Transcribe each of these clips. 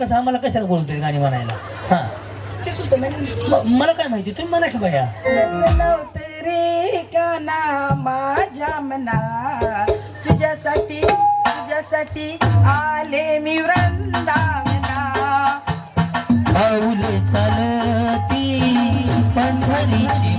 कसं आम्हाला कशाला बोलतोय गाणी म्हणायला? हा. म- मला काय माहिती? तुम्ही म्हणा की बाया नव्हते रे काना माझ्या मना? तुझ्यासाठी तुझ्यासाठी आले मी वृंदावना. पाऊले चालती पंढरीची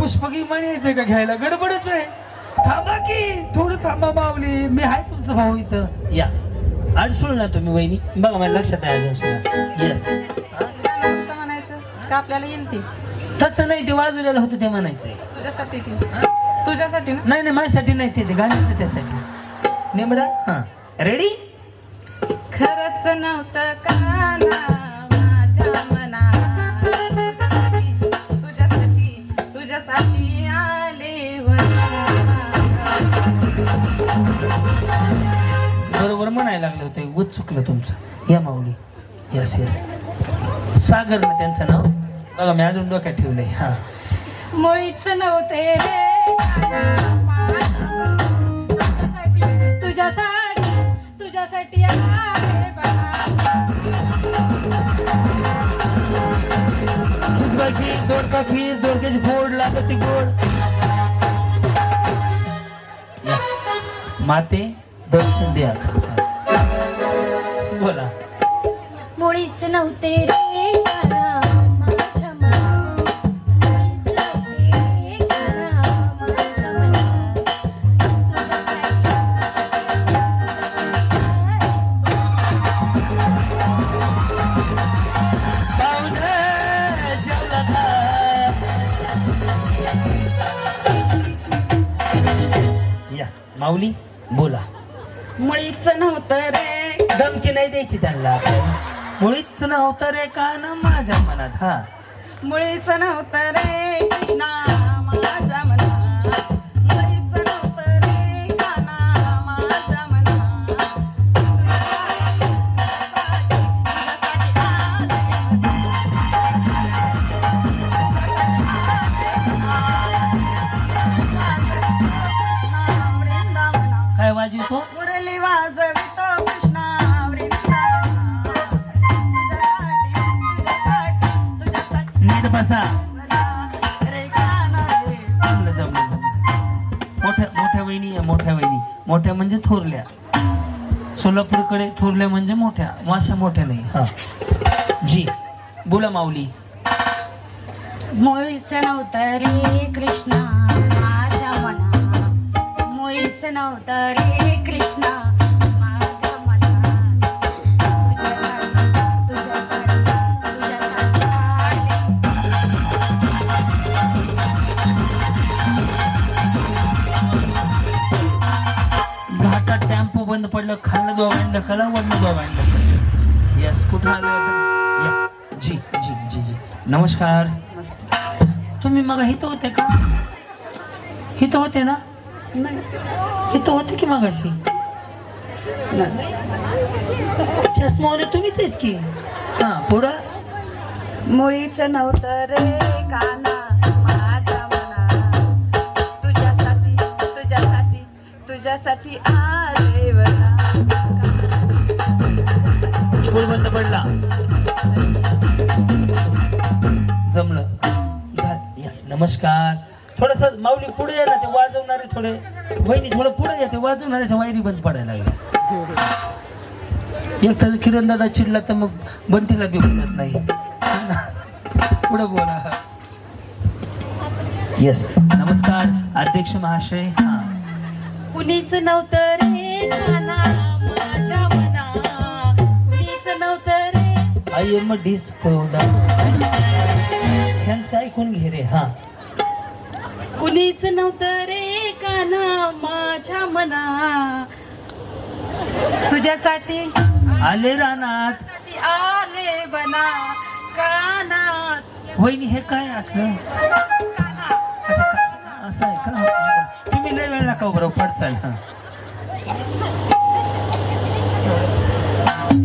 पुष्पकी म्हणे येते का घ्यायला? गडबडच आहे. थांबा की थोडं थांबा माऊली. मी आहे तुमचा भाऊ इथं. या. अडसूळ ना तुम्ही वहिनी. बघा मला लक्षात आहे अजून सुद्धा. येस नव्हतं म्हणायचं का आपल्याला येईल ती? तसं नाही ते वाजवलेलं होतं ते म्हणायचंय. तुझ्यासाठी ती. तुझ्यासाठी ना? नाही नाही माझ्यासाठी नाही ते ते गाणं त्यासाठी. नेमडा? हा. रेडी खरंच नव्हतं काना म्हणायला लागले होते उच चुकलं तुमचं. या माऊली. Yes yes. सागर ना त्यांचं नाव? बघा मी अजून डोक्यात ठेवलंय. हा. मुळीच नव्हते रे. तुझ्यासाठी तुझ्यासाठी दोन का फोड लागत ती गोड. या. माते दर्शन द्या का? या माऊली बोला मुळीच नव्हतं रे धमकी नाही द्यायची त्यांना. मुळीच नव्हतं रे कान माझ्या मनात. हा मुळीच नव्हतं रे कृष्णा माझ्या मना मुळीच नव्हतं रे काना माझ्या मना तुझ्यासाठी, तुझ्यासाठी आले वृंदावना. काय वाजवतो? मुरली वाजवितो थोरल्या. सोलापूरकडे थोरल्या म्हणजे मोठ्या माशा मोठ्या नाही. हा. जी बोला माऊली. मुळीच नव्हतं रे कृष्णा माझ्या मना मुळीच नव्हतं रे बंद पडलं खाल्लं दोघांना कला वडलं दोघांना. यस कुठं आलं होतं या. जी जी जी जी. नमस्कार. तुम्ही मग इथं होते का? इथं होते ना? इथं होते की मगाशी? चष्मावाले तुम्हीच आहेत की? हा पुढं? मुळीच नव्हतं रे काना. तुझ्यासाठी आले पूल बंद पडला. जमलं. या नमस्कार. थोडस माऊली पुढे या ना ते वाजवणारे थोडे. वहिनी थोडं पुढे या ते वाजवणाऱ्याच्या वायरी बंद पडायला लागल्या. एक तर किरण दादा चिडला तर मग बंटीला बी बोलत नाही. पुढे बोला. येस नमस्कार. अध्यक्ष महाशय. हा. कुणीच नव्हतं रे काना माझ्या मना. कुणीच नव्हतं रे. आय एम डिस्को डान्स ऐकून घे रे हा. कुणीच नव्हतं रे काना माझ्या मना. तुझ्यासाठी आले रानात. आले बना. कानात वहिनी हे काय असलं? असं आहे का? तुम्ही लय वेळ नका बरोबर पडचाल हा.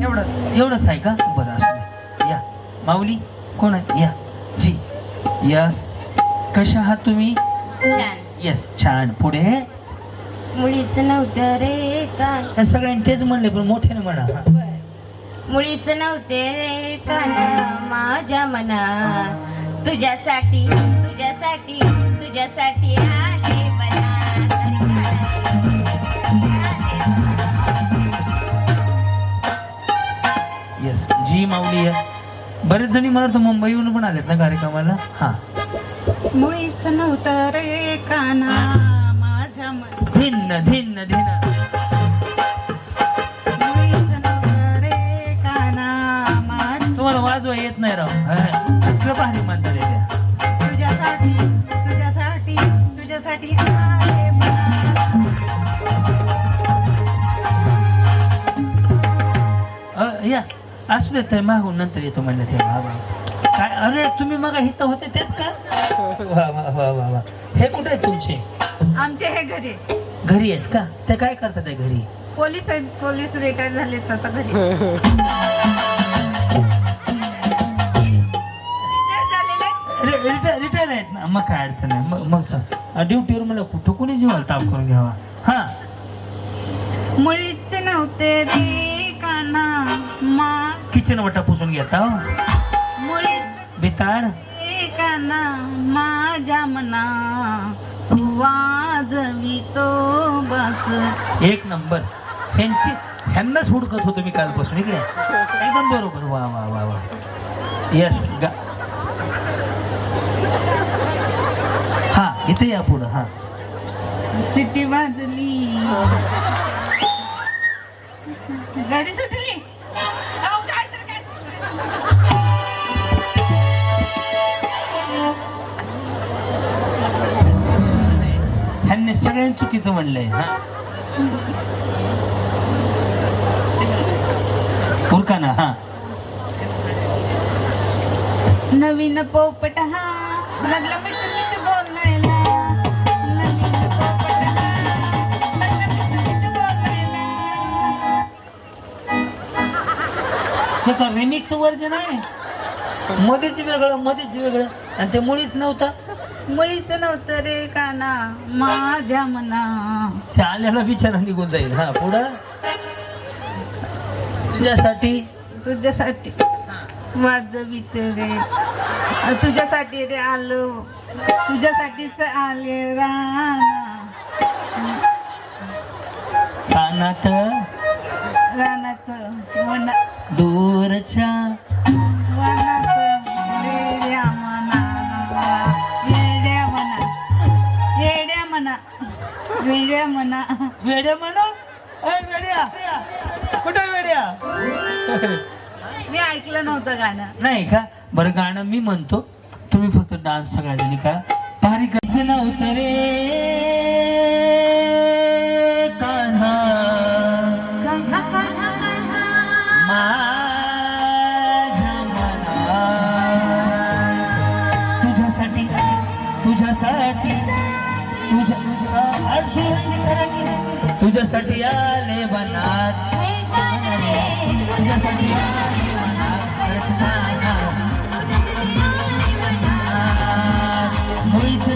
एवढंच एवढंच आहे का? बरं असं. या. माऊली कोण आहे? या. जी. यस. कशा आहात तुम्ही? छान. येस छान. पुढे? मुळीच नव्हतं रे कान. हे सगळ्यांनी तेच म्हणले पण मोठ्याने म्हणा हा. मुळीच नव्हते रे कान माझ्या मना. तुझ्यासाठी तुझ्यासाठी तुझ्यासाठी आले येस जी माऊली आहे. बरेच जणी मला वाटतं मुंबईहून पण आलेत ना कार्यक्रमाला? हा. मुळीच नव्हतं रे काना माझ्या मना. धिन्न धिन्न धिन्न मुळीच नव्हतं रे काना माझ्या तुम्हाला वाजवा येत नाही राव. हा. असलं हे त्या. तुझ्यासाठी तुझ्यासाठी तुझ्यासाठी आले मना. अ, या. असू देत आहे, मागून नंतर येतो म्हणलं ते. बाबा काय अरे तुम्ही मग इथं होते तेच का? वा वा वा वा वा. हे कुठे आहेत तुमचे? आमचे हे घरी घरी आहेत का? ते काय करतात आहे घरी? पोलीस आहेत पोलीस रिटायर झाले आता घरी. रिटायर रिटायर आहेत ना. मग काय अडचण आहे? मग मग चल. ड्युटीवर मला कुठं कोणी जीवाला ताप करून घ्यावा? हा. मुळीच नव्हते रे काना मा. किचन वटा पुसून घेता हो. मुळीच बिताड. काना माझ्या मना. तू वाजवितो बस. एक नंबर. ह्यांची ह्यांनाच हुडकत होतो मी कालपासून. इकडे. एकदम बरोबर. वा वा वा वा. येस गा इथे या पुढं हा. सिटी वाजली गाडी सुटली? अहो, काय तर काय ह्यांनी सगळ्यांनी चुकीचं म्हणलंय हा. उरका ना हा. नवीन पोपट हा. लागला हे का रिमिक्स वर्जन आहे? मध्येच वेगळं मध्येच वेगळं. आणि ते मुळीच नव्हतं? मुळीच नव्हतं रे काना माझ्या मना. ते आल्याला बिचारा निघून जाईल हा पुढं? तुझ्यासाठी? तुझ्यासाठी. वाजवित रे. तुझ्यासाठी रे आलो. तुझ्यासाठीच आले राना कानात मना वेड्या मना वेड्या म्हणा. अय वेड्या. कुठं वेड्या? मी ऐकलं नव्हतं गाणं. नाही का? बरं गाणं मी म्हणतो. तुम्ही फक्त डान्स सगळ्या जणी करा. भारी काहीच नव्हतं रे. तुझ्यासाठी आले बनात तुझ्यासाठी आले बनात. मुळीच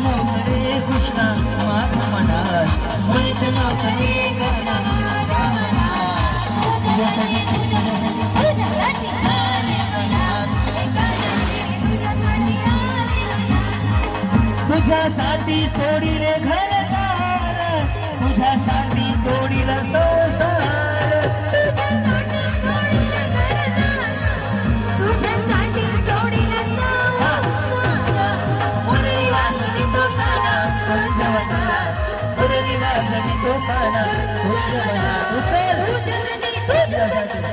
रे कृष्णा माझ्या मनात मुळीच नव्हतं रे कृष्णा माझ्या मनात तुझ्यासाठी तुझ्यासाठी. तुझ्यासाठी सोडिले घरदार तुझ्यासाठी सोडिला संसार. मुरली वाजवी तो काना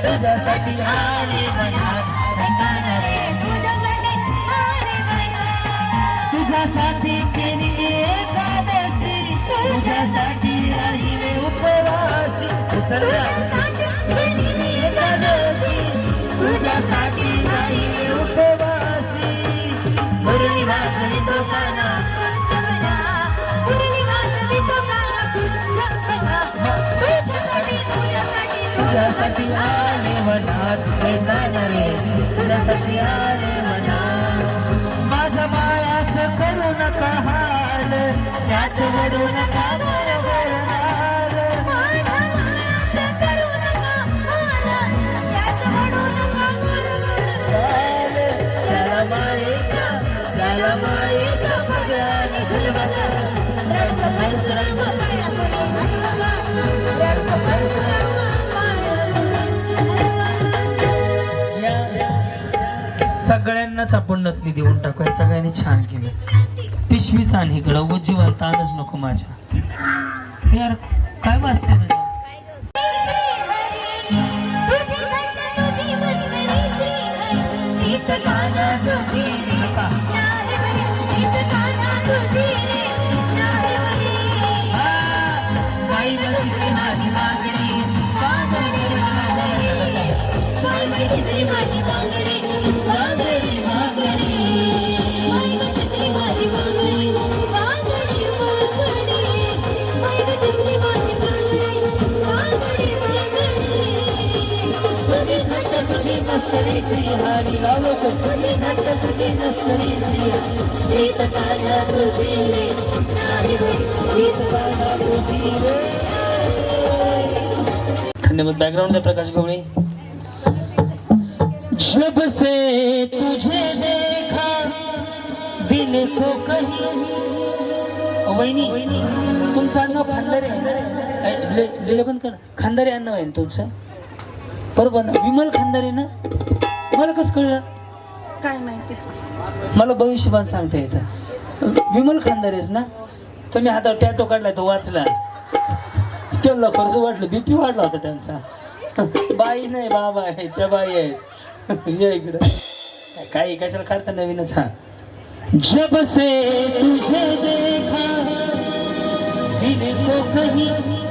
तुझ्या तुझ्यासाठी आले मनात तुझ्यासाठी आले मनात माझ्या बाळाचं करू नका हाल त्याच वडू नका. सगळ्यांनाच आपण नथनी देऊन टाकूया. सगळ्यांनी छान केलं. पिशवीच आणि इकडं उगाच ताणच नको माझ्या. यार काय वाचते लावलो तो तुझी तुझी गीत गाणं तुझी रे गीत गाणं तुझी रे धन्यवाद बॅकग्राऊंड द्या प्रकाश गवळी. जब से तुझे देखा दिल को कहीं. वहिनी तुमचं आडनाव खानदारे आहे ना? ऐ, ले- लिहिलं बंद कर. खानदारे आडनाव आहे तुमचं? बरोबर ना विमल खानदारे ना? मला कसं कळलं? काय माहिती. मला भविष्यवाण सांगता येतं. विमल खानदारेच ना? तुम्ही हातावर टॅटो काढलाय तो वाचला. त्यांना कर्ज वाटलं बीपी वाढला होता त्यांचा. बाई नाही बाबा आहे. त्या बाई आहेत. या इकडं. काही कशाला काढता नवीनच हा? जब से तुझे देखा दिल को कहीं